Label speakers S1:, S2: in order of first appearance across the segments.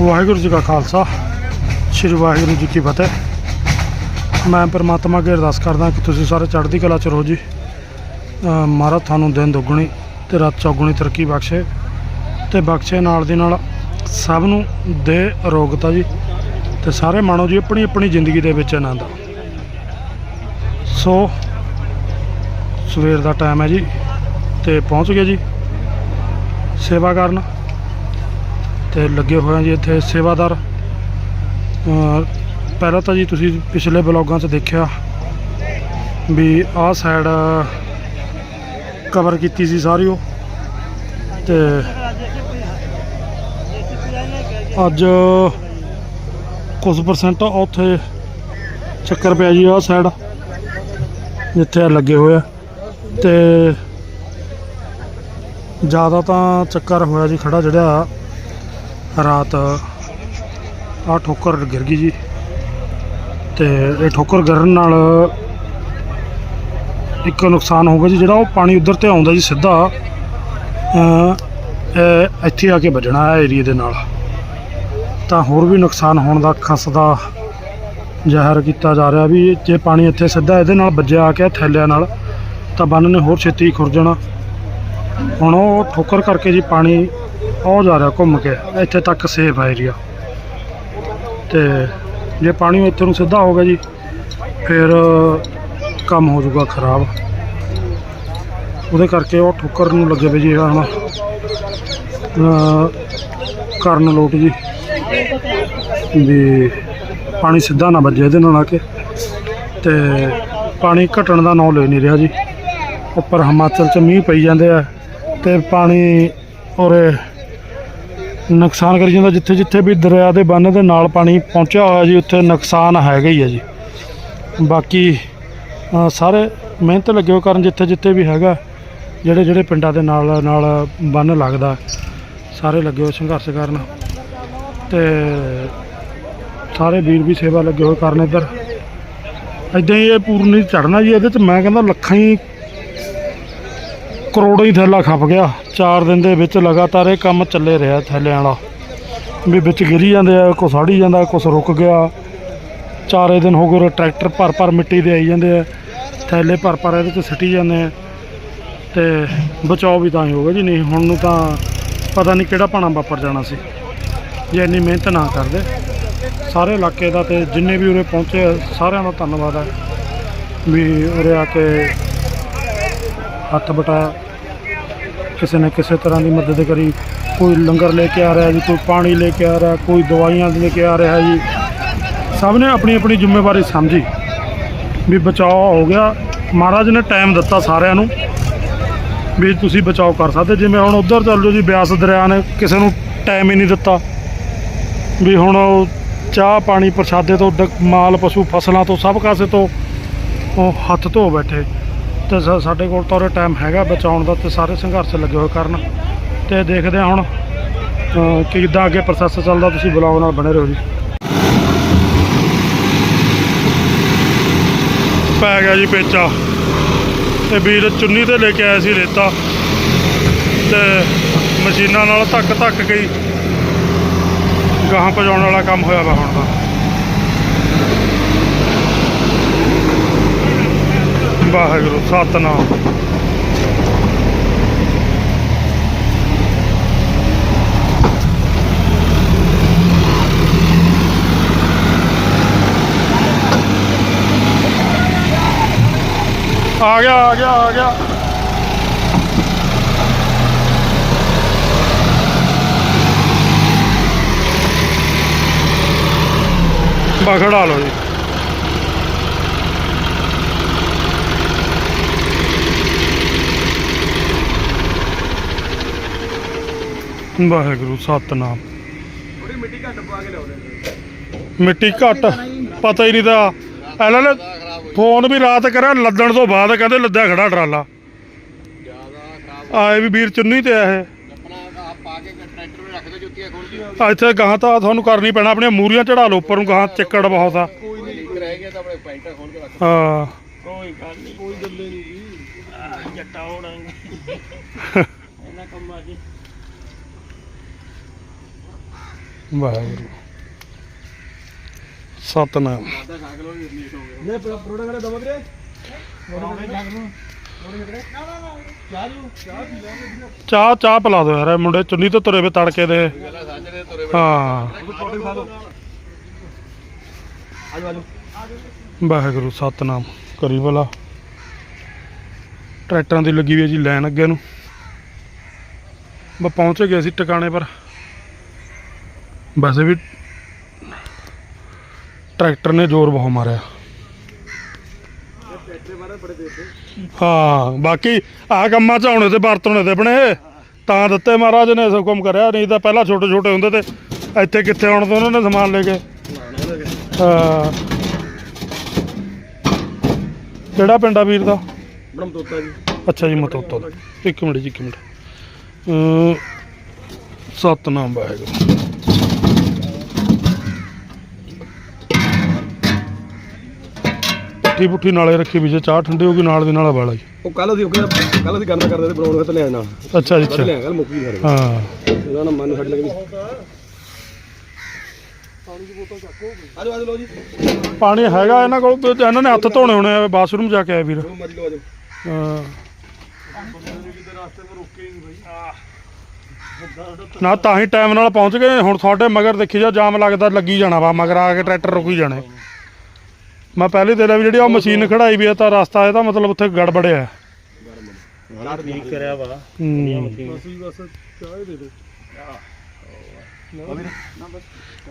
S1: ਵਾਹਿਗੁਰੂ ਜੀ ਕਾ ਖਾਲਸਾ, ਸ੍ਰੀ ਵਾਹਿਗੁਰੂ ਜੀ ਕੀ ਫਤਿਹ। ਮੈਂ ਪਰਮਾਤਮਾ ਅੱਗੇ ਅਰਦਾਸ ਕਰਦਾ ਕਿ ਤੁਸੀਂ ਸਾਰੇ ਚੜ੍ਹਦੀ ਕਲਾ ਚ ਰਹੋ ਜੀ। ਮਹਾਰਾਜ ਤੁਹਾਨੂੰ ਦਿਨ ਦੁੱਗਣੀ ਤੇ ਰਾਤ ਚੌਗਣੀ ਤਰੱਕੀ ਬਖਸ਼ੇ ਤੇ ਬਖਸ਼ੇ ਨਾਲ ਦੀ ਨਾਲ ਸਭ ਨੂੰ ਦੇ ਅਰੋਗਤਾ ਜੀ ਤੇ ਸਾਰੇ ਮਾਣੋ ਜੀ ਆਪਣੀ ਆਪਣੀ ਜ਼ਿੰਦਗੀ ਦੇ ਵਿੱਚ ਆਨੰਦ। ਸੋ, ਸਵੇਰ ਦਾ ਟਾਈਮ ਹੈ ਜੀ ਤੇ ਪਹੁੰਚ ਗਏ ਜੀ। ਸੇਵਾ ਕਰਨ ਤੇ ਲੱਗੇ ਹੋਏ ਆ ਜੀ, ਇੱਥੇ ਸੇਵਾਦਾਰ। ਪਹਿਲਾਂ ਤਾਂ ਜੀ ਤੁਸੀਂ ਪਿਛਲੇ ਬਲੌਗਾਂ 'ਚ ਦੇਖਿਆ ਵੀ ਆਹ ਸਾਈਡ ਕਵਰ ਕੀਤੀ ਸੀ ਸਾਰੀ ਉਹ। ਤੇ ਅੱਜ ਕੁਝ ਪਰਸੈਂਟ ਉੱਥੇ ਚੱਕਰ ਪਿਆ ਜੀ ਆਹ ਸਾਈਡ ਜਿੱਥੇ ਲੱਗੇ ਹੋਏ ਆ। ਤੇ ਜ਼ਿਆਦਾ ਤਾਂ ਚੱਕਰ ਹੋਇਆ ਜੀ ਖੜਾ ਜਿਹੜਾ ਰਾਤ ਆ ਠੋਕਰ ਗਿਰ ਗਈ ਜੀ। ਤੇ ਇਹ ਠੋਕਰ ਗਿਰਨ ਨਾਲ ਇੱਕ ਨੁਕਸਾਨ ਹੋ ਗਿਆ ਜੀ, ਜਿਹੜਾ ਉਹ ਪਾਣੀ ਉਧਰ ਤੇ ਆਉਂਦਾ ਜੀ ਸਿੱਧਾ। ਇਹ ਇੱਥੇ ਆ ਕੇ ਵੱਜਣਾ ਹੈ ਏਰੀਏ ਦੇ ਨਾਲ। ਤਾਂ ਹੋਰ ਵੀ ਨੁਕਸਾਨ ਹੋਣ ਦਾ ਖਸਦਾ ਜ਼ਾਹਰ ਕੀਤਾ ਜਾ ਰਿਹਾ ਵੀ ਜੇ ਪਾਣੀ ਇੱਥੇ ਸਿੱਧਾ ਇਹਦੇ ਨਾਲ ਵੱਜਿਆ ਆ ਕੇ ਥੈਲਿਆਂ ਨਾਲ, ਤਾਂ ਬੰਨ ਨੇ ਹੋਰ ਛੇਤੀ ਖੁਰਜਣਾ। ਹੁਣ ਉਹ ਠੋਕਰ ਕਰਕੇ ਜੀ ਪਾਣੀ ਉਹ ਜਾ ਰਿਹਾ ਘੁੰਮ ਕੇ ਇੱਥੇ ਤੱਕ ਸੇਫ ਹੈ ਏਰੀਆ ਤੇ ਜੇ ਪਾਣੀ ਇੱਥੇ ਨੂੰ ਸਿੱਧਾ ਹੋ ਗਿਆ ਜੀ, ਫਿਰ ਕੰਮ ਹੋ ਜਾਊਗਾ ਖਰਾਬ। ਉਹਦੇ ਕਰਕੇ ਉਹ ਠੋਕਰ ਨੂੰ ਲੱਗੇ ਵੇ ਜੀ ਜਿਹੜਾ ਹੁਣ ਕਰਨ ਲੋਟ ਜੀ। ਵੀ ਪਾਣੀ ਸਿੱਧਾ ਨਾ ਵੱਜੇ ਇਹਦੇ ਨਾਲ ਆ ਕੇ। ਤੇ ਪਾਣੀ ਘਟਣ ਦਾ ਨਾਂ ਲੈ ਨਹੀਂ ਰਿਹਾ ਜੀ। ਉੱਪਰ ਹਿਮਾਚਲ ਚ ਮੀਂਹ ਪਈ ਜਾਂਦੇ ਆ। ਤੇ ਪਾਣੀ ਔਰ ਨੁਕਸਾਨ ਕਰੀ ਜਾਂਦਾ ਜਿੱਥੇ ਜਿੱਥੇ ਵੀ ਦਰਿਆ ਦੇ ਬੰਨ ਦੇ ਨਾਲ ਪਾਣੀ ਪਹੁੰਚਿਆ ਹੋਇਆ ਜੀ, ਉੱਥੇ ਨੁਕਸਾਨ ਹੈਗਾ ਹੀ ਹੈ ਜੀ। ਬਾਕੀ ਸਾਰੇ ਮਿਹਨਤ ਲੱਗੇ ਹੋਏ ਕਰਨ ਜਿੱਥੇ ਜਿੱਥੇ ਵੀ ਹੈਗਾ, ਜਿਹੜੇ ਜਿਹੜੇ ਪਿੰਡਾਂ ਦੇ ਨਾਲ ਨਾਲ ਬੰਨ ਲੱਗਦਾ, ਸਾਰੇ ਲੱਗੇ ਹੋਏ ਸੰਘਰਸ਼ ਕਰਨ। ਤੇ ਸਾਰੇ ਵੀਰ ਵੀ ਸੇਵਾ ਲੱਗੇ ਹੋਏ ਕਰਨ ਇੱਧਰ। ਇਦਾਂ ਹੀ ਇਹ ਪੂਰਨੀ ਚੜਨਾ ਜੀ, ਇਹਦੇ ਚ ਮੈਂ ਕਹਿੰਦਾ ਲੱਖਾਂ ਹੀ ਕਰੋੜਾਂ ਹੀ ਥੈਲਾ ਖੱਪ ਗਿਆ। 4 ਦਿਨ ਦੇ ਵਿੱਚ ਲਗਾਤਾਰ ਇਹ ਕੰਮ ਚੱਲੇ ਰਿਹਾ ਥੈਲਿਆਂ ਵਾਲਾ। ਵੀ ਵਿੱਚ ਗਿਰੀ ਜਾਂਦੇ ਆ ਕੁਛ ਸਾੜੀ ਜਾਂਦਾ ਕੁਛ ਰੁਕ ਗਿਆ। ਚਾਰੇ ਦਿਨ ਹੋ ਗਏ ਟਰੈਕਟਰ ਭਰ ਭਰ ਮਿੱਟੀ ਦੇ ਆਈ ਜਾਂਦੇ ਆ। ਥੈਲੇ ਭਰ ਭਰ ਇਹਦੇ ਤੇ ਸਿੱਟੀ ਜਾਂਦੇ ਆ। ਤੇ ਬਚਾਓ ਵੀ ਤਾਂ ਹੀ ਹੋਗਾ ਜੀ ਨਹੀਂ ਹੁਣ ਨੂੰ ਤਾਂ ਪਤਾ ਨਹੀਂ ਕਿਹੜਾ ਪਾਣਾ ਵਾਪਰ ਜਾਣਾ ਸੀ। ਜੇ ਇੰਨੀ ਮਿਹਨਤ ਨਾ ਕਰਦੇ। ਸਾਰੇ ਇਲਾਕੇ ਦਾ ਤੇ ਜਿੰਨੇ ਵੀ ਉਰੇ ਪਹੁੰਚੇ ਆ, ਸਾਰਿਆਂ ਦਾ ਧੰਨਵਾਦ ਹੈ ਵੀ ਉਰੇ ਆ ਕੇ ਹੱਥ ਬਟਾਇਆ ਕਿਸੇ ਨੇ ਕਿਸੇ ਤਰ੍ਹਾਂ ਦੀ ਮਦਦ ਕਰੀ। ਕੋਈ ਲੰਗਰ ਲੈ ਕੇ ਆ ਰਿਹਾ ਜੀ, ਕੋਈ ਪਾਣੀ ਲੈ ਕੇ ਆ ਰਿਹਾ, ਕੋਈ ਦਵਾਈਆਂ ਲੈ ਕੇ ਆ ਰਿਹਾ ਜੀ। ਸਭ ਨੇ ਆਪਣੀ ਆਪਣੀ ਜ਼ਿੰਮੇਵਾਰੀ ਸਮਝੀ ਵੀ ਬਚਾਓ ਹੋ ਗਿਆ। ਮਹਾਰਾਜ ਨੇ ਟਾਈਮ ਦਿੱਤਾ ਸਾਰਿਆਂ ਨੂੰ ਵੀ ਤੁਸੀਂ ਬਚਾਓ ਕਰ ਸਕਦੇ। ਜਿਵੇਂ ਹੁਣ ਉਧਰ ਚੱਲ ਜਾਓ ਜੀ, ਬਿਆਸ ਦਰਿਆ ਨੇ ਕਿਸੇ ਨੂੰ ਟਾਈਮ ਹੀ ਨਹੀਂ ਦਿੱਤਾ ਵੀ ਹੁਣ ਚਾਹ ਪਾਣੀ ਪ੍ਰਸ਼ਾਦੇ ਤੋਂ ਡ- ਮਾਲ, ਪਸ਼ੂ ਫਸਲਾਂ ਤੋਂ ਸਭ ਕਾਸੇ ਤੋਂ ਉਹ ਹੱਥ ਧੋ ਬੈਠੇ। ਤੇ ਸਾਡੇ ਕੋਲ ਤਾਂ ਉਹ ਟਾਈਮ ਹੈਗਾ ਬਚਾਉਣ ਦਾ ਤੇ ਸਾਰੇ ਸੰਘਰਸ਼ ਲੱਗੇ ਹੋਏ ਕਰਨ। ਤੇ ਦੇਖਦੇ ਹਾਂ ਹੁਣ ਕਿ ਕਿੱਦਾਂ ਅੱਗੇ ਪ੍ਰੋਸੈਸ ਚੱਲਦਾ, ਤੁਸੀਂ ਬਲੌਗ ਨਾਲ ਬਣੇ ਰਹੋ ਜੀ। ਪੈ ਗਿਆ ਜੀ ਪੇਚਾ। ਤੇ ਵੀਰ ਚੁੰਨੀ ਤੇ ਲੈ ਕੇ ਆਇਆ ਸੀ ਰੇਤਾ। ਤੇ ਮਸ਼ੀਨਾਂ ਨਾਲ ਧੱਕ ਧੱਕ ਗਈ ਗਾਹਾਂ ਪਜਾਉਣ ਵਾਲਾ ਕੰਮ ਹੋਇਆ ਵਾ ਹੁਣ ਤਾਂ। ਵਾਹਿਗੁਰੂ ਸਤਨਾਮ। ਆ ਗਿਆ ਆ ਗਿਆ ਆ ਗਿਆ। ਬਖੜਾ ਲਓ ਜੀ। ਵਾਹਿਗੁਰੂ ਸਤਨਾਮ। ਮਿੱਟੀ ਘੱਟ ਪਤਾ ਹੀ ਨਹੀਂ ਤਾਂ। ਇਹਨਾਂ ਨੇ ਫੋਨ ਵੀ ਰਾਤ ਕਰਿਆ ਲੱਦਣ ਤੋਂ ਬਾਅਦ ਕਹਿੰਦੇ ਲੱਦਿਆ ਖੜਾ ਟਰਾਲਾ। ਆਏ ਵੀ ਵੀਰ ਚੁੰਨੀ ਤੇ ਆ ਇਹ।
S2: ਆਪਣਾ ਆਪ ਪਾ ਕੇ ਟਰੈਕਟਰ ਵਿੱਚ ਰੱਖ ਦਿਓ ਜੁੱਤੀਆਂ ਖੋਲ ਕੇ
S1: ਆ ਇੱਥੇ ਗਾਹਾਂ ਤਾਂ ਤੁਹਾਨੂੰ ਕਰਨੀ ਪੈਣਾ ਆਪਣੀਆਂ ਮੂਰੀਆਂ ਚੜਾ ਲਓ ਉੱਪਰ ਨੂੰ ਗਾਹਾਂ ਚੱਕੜ ਬਹੁਤ ਆ।
S2: ਕੋਈ ਨਹੀਂ ਲੀਕ ਰਹਿ ਗਿਆ ਤਾਂ ਆਪਣੇ ਪੈਂਟਾ ਖੋਲ ਕੇ ਰੱਖ
S1: ਹਾਂ।
S2: ਕੋਈ ਗੱਲ ਨਹੀਂ ਕੋਈ ਗੱਲੇ ਨਹੀਂ ਜੀ। ਜੱਟਾ ਹੋਣਾ ਇਹਨਾਂ ਕੰਮਾਂ 'ਚ
S1: ਵਾਹਿਗੁਰੂ। ਸਤਨਾਮ।
S2: ਦਵਾ ਵੀਰੇ।
S1: ਚਾਹ ਚਾਹ ਪਿਲਾ ਦਿਓ ਯਾਰ ਇਹ ਮੁੰਡੇ ਚੁੰਨੀ ਤੋਂ ਤੁਰੇ ਵੇ ਤੜਕੇ ਦੇ। ਹਾਂ। ਵਾਹਿਗੁਰੂ ਸਤਨਾਮ। ਕਰੀ ਭਲਾ। ਟਰੈਕਟਰਾਂ ਦੀ ਲੱਗੀ ਹੋਈ ਹੈ ਜੀ ਲਾਈਨ ਅੱਗੇ ਨੂੰ। ਬਸ ਪਹੁੰਚ ਗਏ ਸੀ ਟਿਕਾਣੇ ਪਰ। ਵੈਸੇ ਵੀ ਟਰੈਕਟਰ ਨੇ ਜ਼ੋਰ ਬਹੁਤ ਮਾਰਿਆ। ਹਾਂ ਬਾਕੀ ਆ ਕੰਮਾਂ ਚ ਆਉਣੇ ਤੇ ਵਰਤਣੇ ਤੇ ਆਪਣੇ। ਤਾਂ ਦਿੱਤੇ ਮਹਾਰਾਜ ਨੇ ਹੁਕਮ ਕਰਿਆ ਨਹੀਂ ਤਾਂ ਪਹਿਲਾਂ ਛੋਟੇ ਛੋਟੇ ਹੁੰਦੇ ਤੇ ਇੱਥੇ ਕਿੱਥੇ ਆਉਣ ਤੋਂ ਉਹਨਾਂ ਨੇ ਸਮਾਨ ਲੈ ਕੇ। ਹਾਂ। ਕਿਹੜਾ ਪਿੰਡ ਆ ਵੀਰ ਦਾ?
S2: ਬੜਮ ਤੋਤਾ ਜੀ।
S1: ਅੱਛਾ ਜੀ ਮਤੋਤੋ। ਇੱਕ ਮਿੰਟ ਜੀ ਇੱਕ ਮਿੰਟ। ਸਤਨਾਮ ਵਾਹਿਗੁਰੂ। ਪੱਠੀ ਪੁੱਠੀ ਨਾਲੇ ਰੱਖੀ ਵੀ ਜੇ ਚਾਹ ਠੰਡੀ ਹੋ ਗਈ ਨਾਲ ਦੀ ਨਾਲ ਵਾਲਾ ਜੀ
S2: ਉਹ ਕੱਲ ਅਸੀਂ ਕੱਲ ਅਸੀਂ ਗੰਦਾ ਕਰਦੇ ਤੇ ਬਣਾਉਣ ਤੇ ਲਿਆ ਨਾਲ
S1: ਅੱਛਾ ਜੀ ਅੱਛਾ।
S2: ਲਿਆ ਕੱਲ ਮੁੱਕ ਗਈ ਸਾਰੇ।
S1: ਹਾਂ।
S2: ਉਹਦਾ ਨਾ ਮਨ ਛੱਡ ਲੱਗੀ ਆਜੋ ਆਜੋ ਲੋ ਜੀ।
S1: ਪਾਣੀ ਹੈਗਾ ਇਹਨਾਂ ਕੋਲ ਤੇ ਇਹਨਾਂ ਨੇ ਹੱਥ ਧੋਣੇ ਹੋਣੇ ਆ ਬਾਥਰੂਮ ਜਾ ਕੇ ਆਏ ਵੀਰ।
S2: ਜੋ ਮਰਜ਼ੀ ਲੋ ਆਜੋ।
S1: ਹਾਂ। ਨਾ ਤਾਂ ਹੀ ਟਾਈਮ ਨਾਲ ਪਹੁੰਚ ਗਏ ਹੁਣ ਤੁਹਾਡੇ ਮਗਰ ਦੇਖੀ ਜਾ ਜਾਮ ਲੱਗਦਾ ਲੱਗੀ ਜਾਣਾ ਵਾ ਮਗਰ ਆ ਕੇ ਟਰੈਕਟਰ ਰੁਕੀ ਜਾਣੇ। ਮੈਂ ਪਹਿਲੇ ਦੇ ਲਿਆ ਵੀ ਜਿਹੜੀ ਉਹ ਮਸ਼ੀਨ ਖੜਾਈ ਵੀ ਆ ਤਾਂ ਰਸਤਾ ਇਹਦਾ ਮਤਲਬ ਉੱਥੇ ਗੜਬੜਿਆ
S2: ਠੀਕ ਕਰਿਆ ਵਾ। ਬਸ ਚਾਹ ਦੇ ਦੋ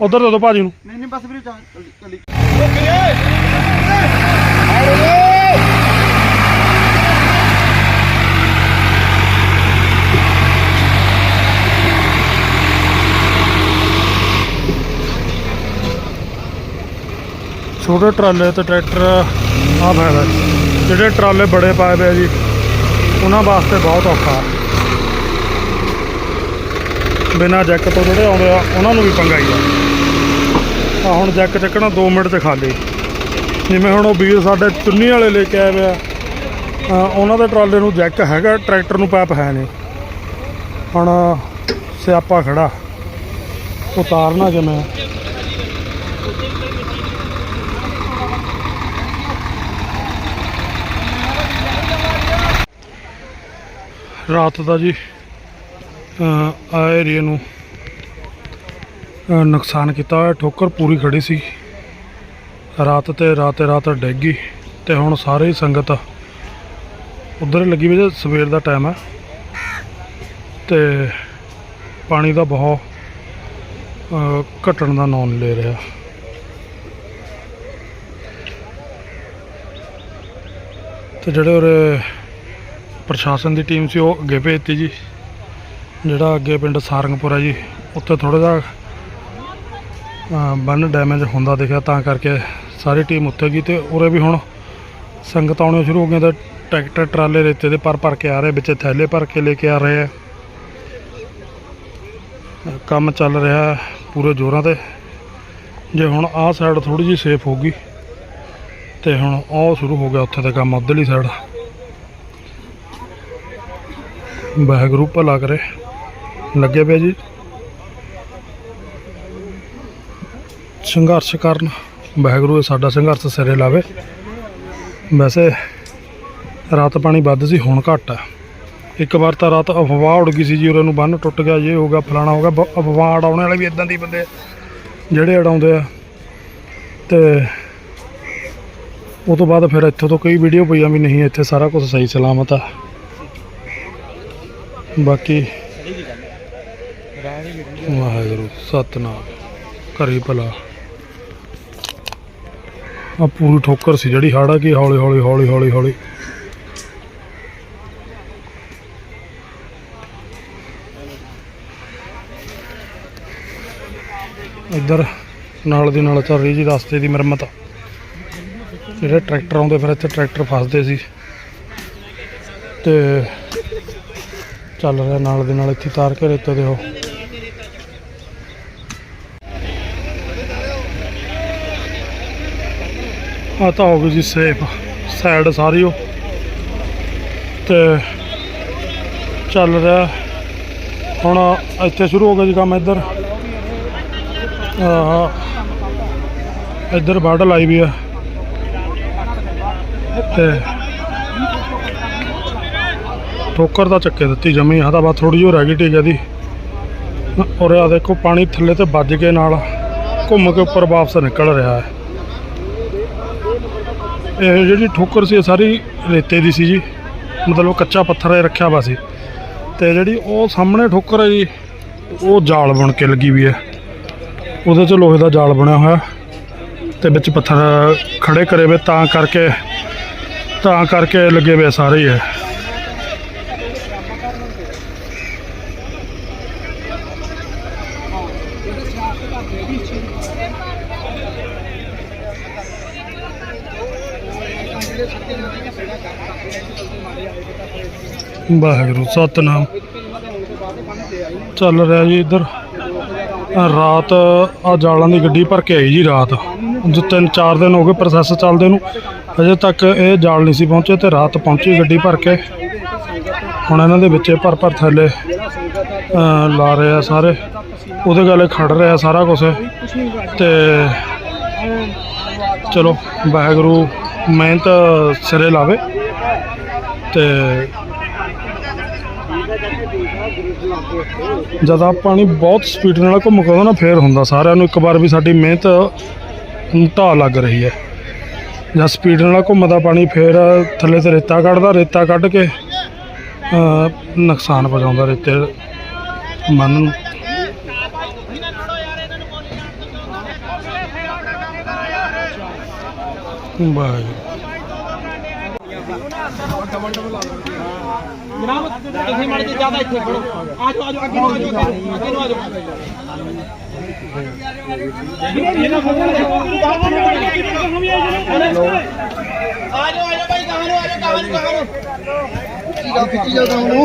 S1: ਉਧਰ ਦੇ ਦੋ ਭਾਜੀ ਨੂੰ।
S2: ਨਹੀਂ ਨਹੀਂ ਬਸ ਵੀਰੇ ਚਾਹ ਚੱਲੀ।
S1: ਛੋਟੇ ਟਰਾਲੇ ਤੇ ਟਰੈਕਟਰ ਆ ਫਾਇਦਾ ਜਿਹੜੇ ਟਰਾਲੇ ਬੜੇ ਪਾਏ ਪਏ ਜੀ, ਉਹਨਾਂ ਵਾਸਤੇ ਬਹੁਤ ਔਖਾ। ਬਿਨਾ ਜੈਕ ਤੋਂ ਜਿਹੜੇ ਆਉਂਦੇ ਆ, ਉਹਨਾਂ ਨੂੰ ਵੀ ਪੰਗਾ ਹੀ ਆ। ਆ ਹੁਣ ਜੈਕ ਚੱਕਣਾ 2 ਮਿੰਟ ਚ ਖਾਲੀ। ਜਿਵੇਂ ਹੁਣ ਉਹ ਵੀਰ ਸਾਡੇ ਚੁੰਨੀ ਵਾਲੇ ਲੈ ਕੇ ਆਏ ਵੇ ਆ ਉਹਨਾਂ ਦੇ ਟਰਾਲੇ ਨੂੰ ਜੈਕ ਹੈਗਾ, ਟਰੈਕਟਰ ਨੂੰ ਪਾਈਪ ਹੈ ਨਹੀਂ। ਹੁਣ ਸਿਆਪਾ ਖੜਾ। ਉਤਾਰਨਾ ਕਿਵੇਂ ਰਾਤ ਦਾ ਜੀ ਆ ਏਰੀਏ ਨੂੰ ਨੁਕਸਾਨ ਕੀਤਾ ਹੋਇਆ। ਠੋਕਰ ਪੂਰੀ ਖੜੀ ਸੀ। ਰਾਤ ਤੇ ਰਾਤੇ ਰਾਤ ਡਿੱਗ ਗਈ ਤੇ ਹੁਣ ਸਾਰੇ ਸੰਗਤ ਉਧਰ ਲੱਗੀ ਵੀ ਜੇ ਸਵੇਰ ਦਾ ਟਾਈਮ ਹੈ। ਤੇ ਪਾਣੀ ਦਾ ਬਹੁਤ ਅ, ਘਟਣ ਦਾ ਨਾਂ ਲੈ ਰਿਹਾ। ਤੇ ਜਿਹੜੇ ਉਰੇ ਪ੍ਰਸ਼ਾਸਨ ਦੀ ਟੀਮ ਸੀ, ਉਹ ਅੱਗੇ ਭੇਜਤੀ ਜੀ। ਜਿਹੜਾ ਅੱਗੇ ਪਿੰਡ ਸਾਰੰਗਪੁਰ ਹੈ ਜੀ, ਉੱਥੇ ਥੋੜਾ ਜਿਹਾ ਬੰਨ ਡੈਮੇਜ ਹੁੰਦਾ ਦਿਖਿਆ, ਤਾਂ ਕਰਕੇ ਸਾਰੀ ਟੀਮ ਉੱਥੇ ਗਈ ਤੇ ਉਰੇ ਵੀ ਹੁਣ ਸੰਗਤ ਆਉਣੇ ਸ਼ੁਰੂ ਹੋ ਗਈਆਂ ਤੇ ਟਰੈਕਟਰ, ਟਰਾਲੇ ਰੇਤੇ ਦੇ ਪਰ ਭਰ ਕੇ ਆ ਰਹੇ, ਵਿੱਚ ਥੈਲੇ ਭਰ ਕੇ ਲੈ ਕੇ ਆ ਰਹੇ ਆ। ਕੰਮ ਚੱਲ ਰਿਹਾ ਪੂਰੇ ਜ਼ੋਰਾਂ ਤੇ। ਜੇ ਹੁਣ ਆਹ ਸਾਈਡ ਥੋੜੀ ਜਿਹੀ ਸੇਫ ਹੋ ਗਈ ਤੇ ਹੁਣ ਉਹ ਸ਼ੁਰੂ ਹੋ ਗਿਆ ਉੱਥੇ ਦਾ ਕੰਮ, ਉੱਧਰਲੀ ਸਾਈਡ ਵਾਹਿਗੁਰੂ ਭਲਾ ਕਰੇ। ਲੱਗੇ ਪਿਆ ਜੀ। ਸੰਘਰਸ਼ ਕਰਨ ਵਾਹਿਗੁਰੂ ਇਹ ਸਾਡਾ ਸੰਘਰਸ਼ ਸਿਰੇ ਲਾਵੇ। ਵੈਸੇ ਰਾਤ ਪਾਣੀ ਵੱਧ ਸੀ, ਹੁਣ ਘੱਟ ਆ। ਇੱਕ ਵਾਰ ਤਾਂ ਰਾਤ ਅਫਵਾਹ ਉੜ ਗਈ ਸੀ ਜੀ ਉਹਨਾਂ ਨੂੰ ਬੰਨ ਟੁੱਟ ਗਿਆ ਇਹ ਹੋ ਗਿਆ ਫਲਾਣਾ, ਹੋ ਗਿਆ। ਬ- ਅਫਵਾਹ ਉਡਾਉਣ ਵਾਲੇ ਵੀ ਇਦਾਂ ਦੇ ਬੰਦੇ ਜਿਹੜੇ ਉਡਾਉਂਦੇ ਆ। ਤੇ ਉਹ ਤੋਂ ਬਾਅਦ ਫਿਰ ਇੱਥੋਂ ਤੋਂ ਕਈ ਵੀਡੀਓ ਪਈਆਂ ਵੀ ਨਹੀਂ, ਇੱਥੇ ਸਾਰਾ ਕੁਝ ਸਹੀ ਸਲਾਮਤ ਆ। ਬਾਕੀ ਵਾਹਿਗੁਰੂ ਸਤਨਾਮ। ਕਰੀ ਭਲਾ। ਆ ਪੂਰੀ ਠੋਕਰ ਸੀ ਜਿਹੜੀ ਹਾੜਾ ਕੀ ਹੌਲੀ ਹੌਲੀ ਹੌਲੀ ਹੌਲੀ ਹੌਲੀ। ਇੱਧਰ ਨਾਲ ਦੀ ਨਾਲ ਚੱਲ ਰਹੀ ਜੀ ਰਸਤੇ ਦੀ ਮੁਰੰਮਤ। ਜਿਹੜੇ ਟਰੈਕਟਰ ਆਉਂਦੇ ਫਿਰ ਇੱਥੇ ਟਰੈਕਟਰ ਫਸਦੇ ਸੀ। ਤੇ ਚੱਲ ਰਿਹਾ ਨਾਲ ਦੇ ਨਾਲ ਇੱਥੇ ਤਾਰ ਕੇ ਰੇਤੇ ਦੇ ਉਹ। ਆ ਤਾਂ ਹੋ ਗਈ ਜੀ ਸੇਫ। ਸਾਈਡ ਸਾਰੀ ਉਹ। ਤੇ ਚੱਲ ਰਿਹਾ। ਹੁਣ ਇੱਥੇ ਸ਼ੁਰੂ ਹੋ ਗਿਆ ਜੀ ਕੰਮ ਇੱਧਰ। ਆਹ, ਇੱਧਰ ਵੱਢ ਲਾਈ ਵੀ ਆ। ਤੇ ਠੋਕਰ ਤਾਂ ਚੱਕੇ ਦਿੱਤੀ ਜਮੀ ਆ ਤਾਂ ਬਸ ਥੋੜੀ ਜਿਹੀ ਰਹਿ ਗਈ ਠੀਕ ਹੈ ਦੀ ਔਰ ਆ ਦੇਖੋ, ਪਾਣੀ ਥੱਲੇ ਤੇ ਵੱਜ ਕੇ ਨਾਲ ਘੁੰਮ ਕੇ ਉੱਪਰ ਵਾਪਸ ਨਿਕਲ ਰਿਹਾ ਹੈ। ਇਹ ਜਿਹੜੀ ਠੋਕਰ ਸੀ, ਇਹ ਸਾਰੀ ਰੇਤੇ ਦੀ ਸੀ ਜੀ। ਮਤਲਬ ਕੱਚਾ ਪੱਥਰ ਇਹ ਰੱਖਿਆ ਵਾ ਸੀ। ਤੇ ਜਿਹੜੀ ਉਹ ਸਾਹਮਣੇ ਠੋਕਰ ਹੈ ਜੀ, ਉਹ ਜਾਲ ਬਣ ਕੇ ਲੱਗੀ ਵੀ ਹੈ। ਉਹਦੇ 'ਚ ਲੋਹੇ ਦਾ ਜਾਲ ਬਣਿਆ ਹੋਇਆ। ਤੇ ਵਿੱਚ ਪੱਥਰ ਖੜੇ ਕਰੇ ਵੇ, ਤਾਂ ਕਰਕੇ ਤਾਂ ਕਰਕੇ ਲੱਗੇ ਵੇ ਸਾਰੇ ਹੀ ਹੈ ਵਾਹਿਗੁਰੂ, ਸਤਨਾਮ। ਚੱਲ ਰਿਹਾ ਜੀ ਇੱਧਰ। ਰਾਤ ਆ ਜਾਲਾਂ ਦੀ ਗੱਡੀ ਭਰ ਕੇ ਆਈ ਜੀ ਰਾਤ। ਜੋ ਤਿੰਨ ਚਾਰ ਦਿਨ ਹੋ ਗਏ ਪ੍ਰੋਸੈਸ ਚੱਲਦੇ ਨੂੰ। ਅਜੇ ਤੱਕ ਇਹ ਜਾਲ ਨਹੀਂ ਸੀ ਪਹੁੰਚੇ ਤੇ ਰਾਤ ਪਹੁੰਚੀ ਗੱਡੀ ਭਰ ਕੇ। ਹੁਣ ਇਹਨਾਂ ਦੇ ਵਿੱਚੇ ਭਰ ਭਰ ਥੱਲੇ ਲਾ ਰਹੇ ਆ ਸਾਰੇ। ਉਹਦੇ ਗਾਲੇ ਖੜ ਰਿਹਾ ਸਾਰਾ ਕੁਝ ਤੇ ਚਲੋ ਵਾਹਿਗੁਰੂ, ਮਿਹਨਤ ਸਿਰੇ ਲਾਵੇ। ਤੇ ਜਦ ਆ ਪਾਣੀ ਬਹੁਤ ਸਪੀਡ ਨਾਲ ਘੁੰਮ ਕੇ ਆਉਂਦਾ ਨਾ, ਫੇਰ ਹੁੰਦਾ ਸਾਰਿਆਂ ਨੂੰ ਇੱਕ ਵਾਰ ਵੀ ਸਾਡੀ ਮਿਹਨਤ ਨੂੰ ਢਾਹ ਲੱਗ ਰਹੀ ਹੈ। ਜਦ ਸਪੀਡ ਨਾਲ ਘੁੰਮਦਾ ਪਾਣੀ, ਫੇਰ ਥੱਲੇ ਤੇ ਰੇਤਾ ਕੱਢਦਾ, ਰੇਤਾ ਕੱਢ ਕੇ ਨੁਕਸਾਨ ਪਹੁੰਚਾਉਂਦਾ ਰੇਤੇ ਮਨ ਨੂੰ। ਵਾਹਿਗੁਰੂ।
S2: ਜਨਾਬ, ਤੁਸੀਂ ਮੜ ਜੀ ਜ਼ਿਆਦਾ ਇੱਥੇ ਖੜੋ। ਆ ਜਾਓ ਆ ਜਾਓ, ਅੱਗੇ ਨੂੰ ਆ ਜਾਓ, ਅੱਗੇ ਨੂੰ ਆ ਜਾਓ। ਆ ਜਾਓ ਆ ਜਾਓ ਭਾਈ ਕਹਾਂ ਨੂੰ ਆ ਜਾਓ ਕਹਾਂ ਨੂੰ ਕਹਾਂ ਨੂੰ ਕੀ ਗੱਲ ਕੀਤੀ ਜਾਂਦਾ ਉਹਨੂੰ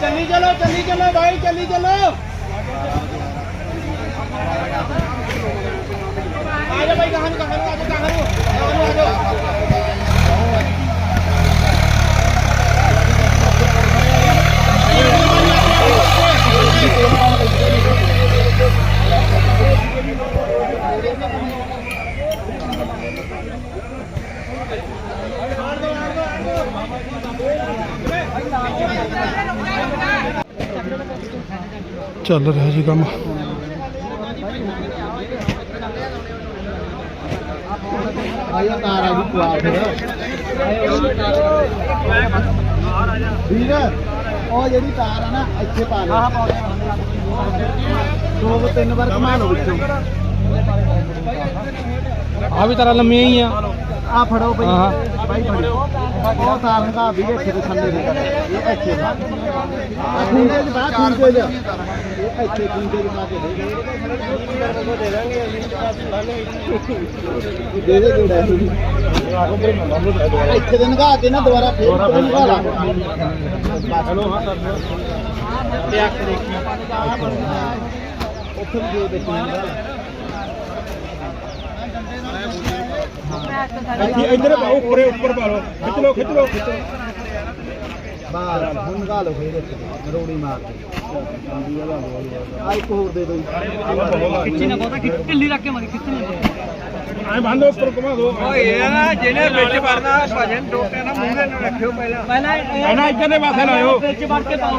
S2: ਚੱਲੀ ਚਲੋ ਭਾਈ ਚੱਲੀ ਚਲੋ ਆ ਜਾ ਭਾਈ ਕਹਾਂ ਨੂੰ ਕਹਾਂ ਨੂੰ ਆ ਜਾ ਕਹਾਂ ਨੂੰ ਕਹਾਂ ਨੂੰ ਆ ਜਾਓ
S1: ਚੱਲ ਰਿਹਾ ਜੀ ਕੰਮ।
S2: ਆਇਆ ਤਾਰ ਆ ਗਈ ਪਵਾ ਫਿਰ। ਵੀਰ ਉਹ ਜਿਹੜੀ ਤਾਰ ਆ ਨਾ ਇੱਥੇ ਪਾ ਲੈ ਹਾਂ ਦੋ ਤਿੰਨ ਵਾਰ ਘੁਮਾ ਲਓ ਵਿੱਚੋਂ।
S3: ਆ ਵੀ ਤਾਰਾ ਲੰਮੀਆਂ ਹੀ ਆ।
S2: ਆ ਫੜੋ ਬਈ। ਬਾਈ ਫੜੋ। ਉਹ ਤਾਰ ਹੰਗਾ ਵੀ ਇੱਥੇ ਦੇ ਥੱਲੇ ਦੇ। ਇਹ ਇੱਥੇ ਆ ਖੁੰਡੇ ਦੇ ਬਾਹਰ ਖੁੰਡੇ ਦੇ ਇਹ ਇੱਥੇ ਖੁੰਡੇ ਦੇ ਪਾ ਕੇ ਦੇ ਦੇ ਦੇ ਦੇ ਦੇ ਇੱਥੇ ਦੇ ਨਗਾ ਕੇ ਨਾ ਦੁਬਾਰਾ ਫੇਰ ਨਗਾ ਲਾ। ਚਲੋ ਹਾਂ ਕਰ ਤੇ ਅੱਖ ਦੇਖੀ। ਉੱਥੇ ਵੀ ਜੋ ਦੇਖੀ
S1: ਇੱਧਰ ਉੱਪਰੇ ਉੱਪਰ ਪਾ ਲਓ। ਖਿੱਚ ਲਓ ਖਿੱਚ ਲਓ ਖਿੱਚ
S2: ਬਾਹਰ ਹੁਣ ਗਾ ਲਓ ਫੇਰ ਇੱਥੇ ਰੋੜੀ ਮਾਰ ਕੇ। ਆ ਇੱਕ ਹੋਰ ਦੇ ਦੋ
S3: ਖਿੱਚੀ ਨਾ ਬਹੁਤਾ ਢਿੱਲੀ ਰੱਖ ਕੇ ਮਾਰੀ ਖਿੱਚਣੀ
S1: ਐ ਬੰਦ ਉੱਪਰ ਘੁਮਾ ਦਿਓ।
S3: ਓਏ ਨਾ ਜਿਹਨੇ ਵਿੱਚ ਵੜਨਾ ਭਜਨ ਟੋਟੇ ਨਾ ਮੂਹਰੇ ਨੂੰ ਰੱਖਿਓ ਪਹਿਲਾਂ। ਪਹਿਲਾਂ
S1: ਇਹਨਾਂ ਇੱਧਰਲੇ ਪਾਸੇ ਲਾਇਓ।
S3: ਵਿੱਚ ਵੜ ਕੇ ਪਾਓ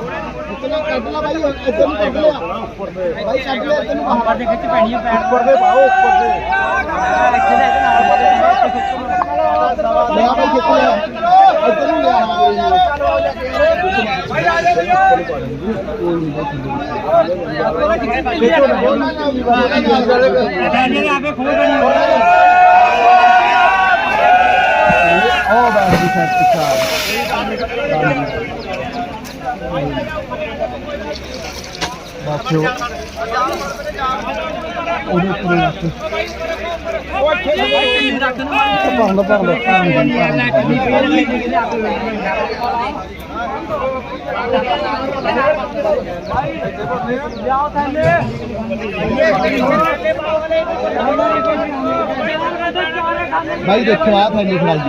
S2: ਬਾਹਰ
S3: ਦੇ ਖਿੱਚ ਪੈਣੀ ਹੈ ਪੈਰ
S2: ਉੱਪਰ ਦੇ ਪਾਓ ਉੱਪਰ ਦੇ।
S3: ਇੱਥੇ ਦੇ ਨਾਲ
S2: ਲਿਆ ਬਾਈ ਕਿੱਥੇ ਲਿਆ ਇੱਧਰ ਨੂੰ ਲਿਆ ਹਾਂ
S3: ਡੈਡੀ ਨੇ ਆਪੇ ਖੋਲ ਦੇਣੀ
S2: ਉਹ ਬਾਈ ਦੀ ਸੱਚ ਪਿਛਾ ਬਾਚੋ ਉਹਦੇ ਉੱਪਰ ਰੱਖ। ਪਾਉਂਦਾ ਪਾਉਂਦਾ ਬਾਈ ਦੇਖੋ ਆ ਥੈਲੀ ਫੜਾਈ